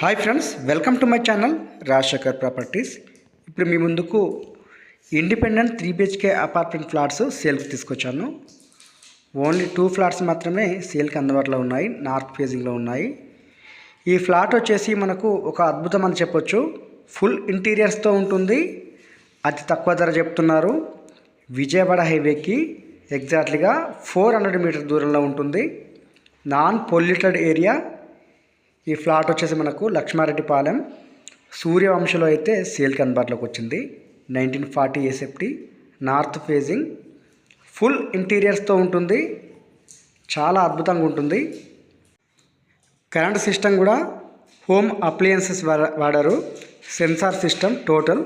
Hi friends welcome to my channel Rajasekhar properties ఇప్పుడు మీ ముందుకు independent three BHK apartment flats సేల్కి తీసుకొచ్చాను. ఓన్లీ టూ ఫ్లాట్స్ మాత్రమే సేల్కి అందుబాటులో ఉన్నాయి నార్త్ ఫేజింగ్లో ఉన్నాయి. ఈ ఫ్లాట్ వచ్చేసి మనకు ఒక అద్భుతం అని చెప్పొచ్చు. ఫుల్ ఇంటీరియర్స్తో ఉంటుంది అతి తక్కువ ధర చెప్తున్నారు. విజయవాడ హైవేకి ఎగ్జాక్ట్లీగా ఫోర్ హండ్రెడ్ మీటర్ దూరంలో ఉంటుంది. నాన్ పొల్యూటెడ్ ఏరియా ఈ ఫ్లాట్ వచ్చేసి మనకు లక్ష్మారెడ్డిపాలెం. సూర్యవంశలో అయితే సేల్కి అందుబాటులోకి వచ్చింది. Nineteen forty SFT north facing full ఇంటీరియర్స్తో ఉంటుంది. చాలా అద్భుతంగా ఉంటుంది. కరెంట్ సిస్టమ్ కూడా హోమ్ అప్లయన్సెస్ వాడారు. Sensor system total.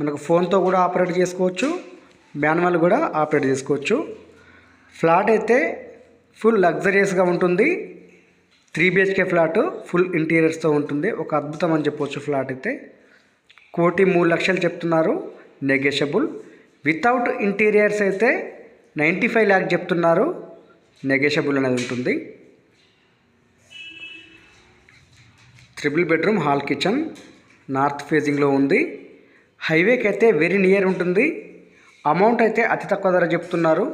మనకు ఫోన్తో కూడా ఆపరేట్ చేసుకోవచ్చు. మాన్యువల్ కూడా ఆపరేట్ చేసుకోవచ్చు. ఫ్లాట్ అయితే ఫుల్ లగ్జరియస్గా ఉంటుంది. త్రీ బిహెచ్కే ఫ్లాట్ ఫుల్ ఇంటీరియర్స్తో ఉంటుంది. ఒక అద్భుతం అని చెప్పవచ్చు ఫ్లాట్ అయితే. కోటి మూడు లక్షలు చెప్తున్నారు. నెగెషబుల్. వితౌట్ ఇంటీరియర్స్ అయితే నైంటీ ఫైవ్ ల్యాక్ చెప్తున్నారు. నెగెషబుల్ అనేది ఉంటుంది. Triple bedroom hall kitchen north ఫేజింగ్లో ఉంది. హైవేకి అయితే వెరీ నియర్ ఉంటుంది. అమౌంట్ అయితే అతి తక్కువ ధర చెప్తున్నారు.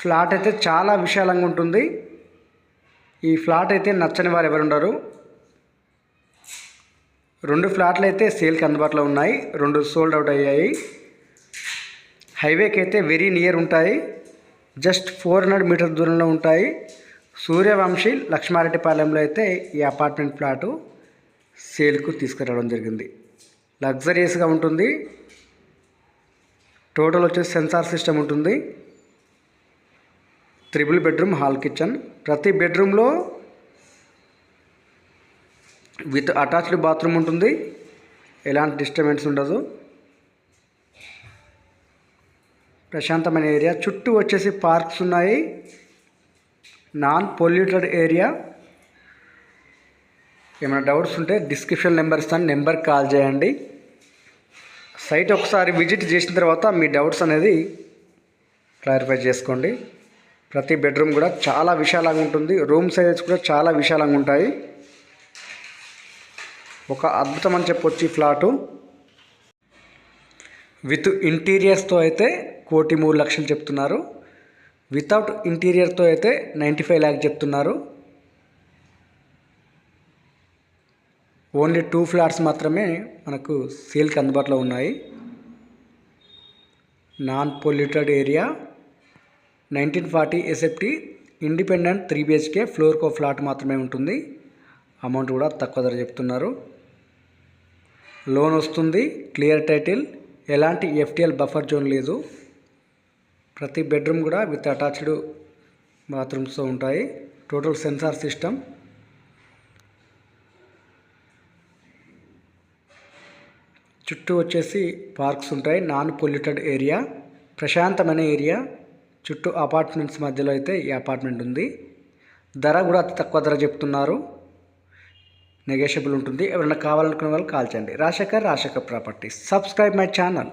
ఫ్లాట్ అయితే చాలా విశాలంగా ఉంటుంది. ఈ ఫ్లాట్ అయితే నచ్చని వారు ఎవరు ఉండరు రెండు ఫ్లాట్లు అయితే సేల్కి అందుబాటులో ఉన్నాయి. రెండు సోల్డ్ అవుట్ అయ్యాయి. హైవేకి అయితే వెరీ నియర్ ఉంటాయి. జస్ట్ ఫోర్ హండ్రెడ్ మీటర్ దూరంలో ఉంటాయి. సూర్యవంశీ లక్ష్మారెడ్డిపాలెంలో అయితే ఈ అపార్ట్మెంట్ ఫ్లాటు సేల్కు తీసుకురావడం జరిగింది. లగ్జరియస్గా ఉంటుంది. టోటల్ వచ్చేసి సెన్సార్ సిస్టమ్ ఉంటుంది. Triple bedroom hall kitchen. ప్రతి బెడ్రూమ్లో విత్ అటాచ్డ్ బాత్రూమ్ ఉంటుంది. ఎలాంటి డిస్టర్బెన్స్ ఉండదు. ప్రశాంతమైన ఏరియా. చుట్టూ వచ్చేసి పార్క్స్ ఉన్నాయి. Non polluted area. ఏమైనా డౌట్స్ ఉంటే డిస్క్రిప్షన్ నెంబర్ ఇస్తాను. నెంబర్ కాల్ చేయండి. సైట్ ఒకసారి విజిట్ చేసిన తర్వాత మీ డౌట్స్ అనేది క్లారిఫై చేసుకోండి. ప్రతి బెడ్రూమ్ కూడా చాలా విశాలంగా ఉంటుంది. రూమ్ సైజెస్ కూడా చాలా విశాలంగా ఉంటాయి. ఒక అద్భుతం అని చెప్పొచ్చు ఈ ఫ్లాటు. విత్ ఇంటీరియర్స్తో అయితే కోటి మూడు లక్షలు చెప్తున్నారు. వితౌట్ ఇంటీరియర్తో అయితే నైంటీ ఫైవ్ ల్యాక్ చెప్తున్నారు. ఓన్లీ టూ ఫ్లాట్స్ మాత్రమే మనకు సేల్కి అందుబాటులో ఉన్నాయి. Non polluted area. Nineteen forty SFT independent three BHK ఫ్లోర్కో flat మాత్రమే ఉంటుంది. అమౌంట్ కూడా తక్కువ ధర చెప్తున్నారు. లోన్ వస్తుంది. Clear title. ఎలాంటి ఎఫ్టిఎల్ బఫర్ జోన్ లేదు. ప్రతి బెడ్రూమ్ కూడా విత్ అటాచ్డ్ బాత్రూమ్స్తో ఉంటాయి. Total sensor system. చుట్టూ వచ్చేసి పార్క్స్ ఉంటాయి. Non polluted area. ప్రశాంతమైన ఏరియా. చుట్టూ అపార్ట్మెంట్స్ మధ్యలో అయితే ఈ అపార్ట్మెంట్ ఉంది. ధర కూడా అతి తక్కువ ధర చెప్తున్నారు. నెగోషియబుల్ ఉంటుంది. ఎవరైనా కావాలనుకునే వాళ్ళు కాల్ చేయండి. Rajasekhar Rajasekhar properties subscribe my channel